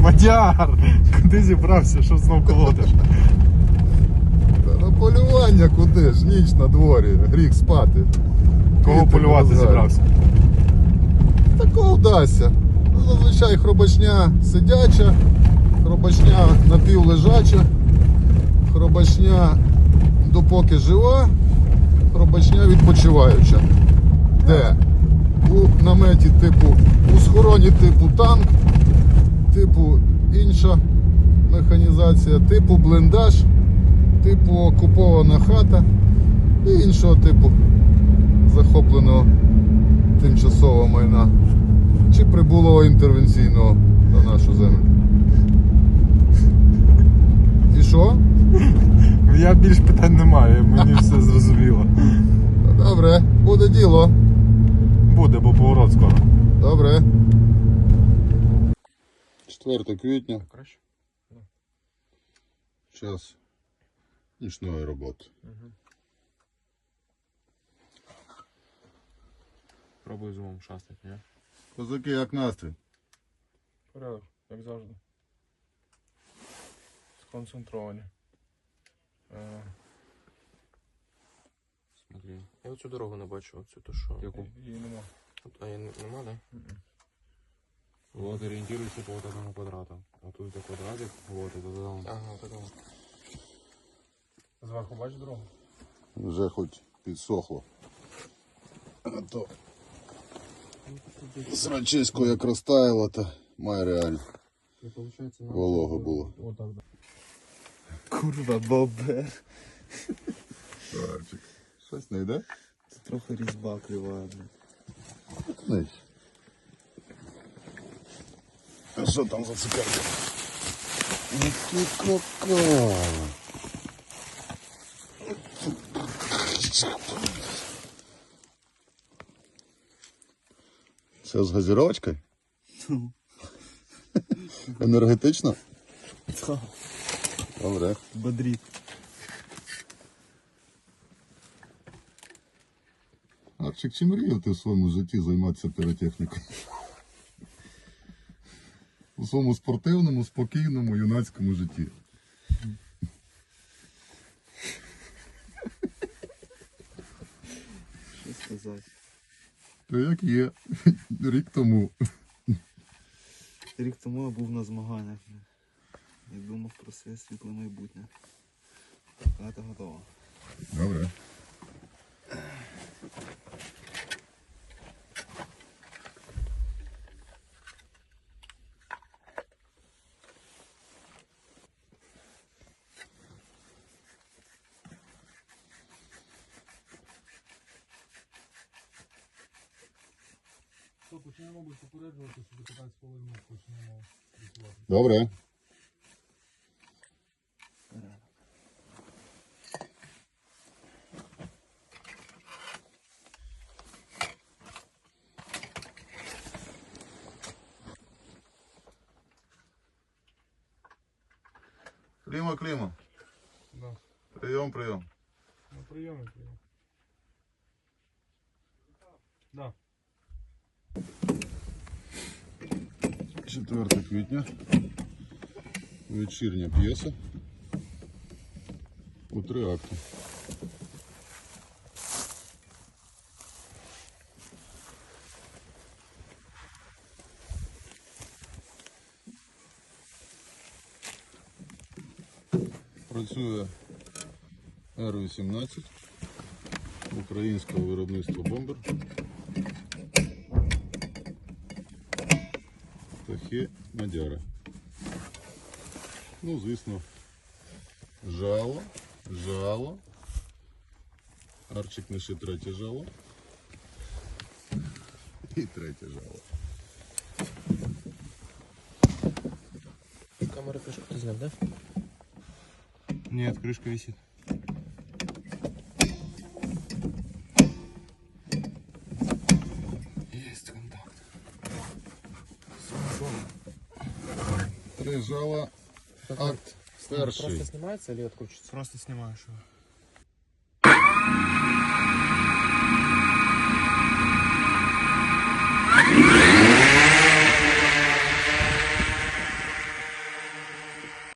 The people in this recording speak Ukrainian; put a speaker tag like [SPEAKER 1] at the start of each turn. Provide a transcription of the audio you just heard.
[SPEAKER 1] Мадяр! Куди зібрався, що знов колотиш?
[SPEAKER 2] Та на полювання куди ж? Ніч на дворі, гріх спати.
[SPEAKER 1] Кого полювати зібрався?
[SPEAKER 2] Такого вдасться. Зазвичай хробачня сидяча, хробачня напівлежача, хробачня допоки жива, хробачня відпочиваюча. Де? У наметі типу, у схороні типу танк, типу інша механізація, типу бліндаж, типу окупована хата і іншого типу захопленого тимчасового майна чи прибулого інтервенційного на нашу землю. І що?
[SPEAKER 1] Я більш питань не маю, мені все зрозуміло.
[SPEAKER 2] Добре, буде діло.
[SPEAKER 1] Буде, бо поворот скоро.
[SPEAKER 2] Добре. 4 квітня.
[SPEAKER 1] Краще?
[SPEAKER 2] Час нічної роботи.
[SPEAKER 1] Пробую зумом шастати, ні?
[SPEAKER 2] Козаки, як настрій?
[SPEAKER 1] Порядок, як завжди. Сконцентровані. Е,
[SPEAKER 3] Смотри. Я оцю дорогу не бачу, оцю то що.
[SPEAKER 1] Яку? Її нема.
[SPEAKER 3] От, А я не- нема, да? Вот, ориентируйся по вот этому квадрату. Вот тут это квадратик, вот это там. Ага, вот это вот.
[SPEAKER 1] Зверху бачиш дорогу?
[SPEAKER 2] Вже хоч підсохло. А то срачисько як розтаяло, то має реально.
[SPEAKER 3] И получается на...
[SPEAKER 2] Волого було.
[SPEAKER 1] Вот так, да.
[SPEAKER 4] Курва, бобер.
[SPEAKER 2] Щось не?
[SPEAKER 4] Це трохи різьба клюває.
[SPEAKER 2] А що там за цукерки? Які кока. Це з газіровочкою?
[SPEAKER 4] Ну.
[SPEAKER 2] Енергетично? Добре.
[SPEAKER 4] Бодріт.
[SPEAKER 2] Арчик, чи мріяв ти в своєму житті займатися піротехнікою? У своєму спортивному, спокійному, юнацькому житті.
[SPEAKER 4] Що сказати?
[SPEAKER 2] Та як є, рік тому.
[SPEAKER 4] Рік тому я був на змаганнях. І думав про своє світле майбутнє. Так, хата готова.
[SPEAKER 2] Добре.
[SPEAKER 1] Що, почнемо, мабуть, попереджувати, що до 15 хвилин ми почнемо працювати.
[SPEAKER 2] Добре. Кліма, кліма.
[SPEAKER 1] Да.
[SPEAKER 2] Прийом, прийом.
[SPEAKER 1] На прийомі, прийом. Да.
[SPEAKER 2] 4 квітня. Вечірня п'єса. У три акти. Працює Р-18 українського виробництва бомбер. Птахи Мадяра. Ну, звісно, жало, жало. Арчик несе третє жало. І третє жало.
[SPEAKER 3] Камера крышку ты знял, да?
[SPEAKER 1] Нет, крышка висит.
[SPEAKER 2] Три жала. Акт
[SPEAKER 3] Просто снимается или откручивается?
[SPEAKER 1] Просто снимаешь его.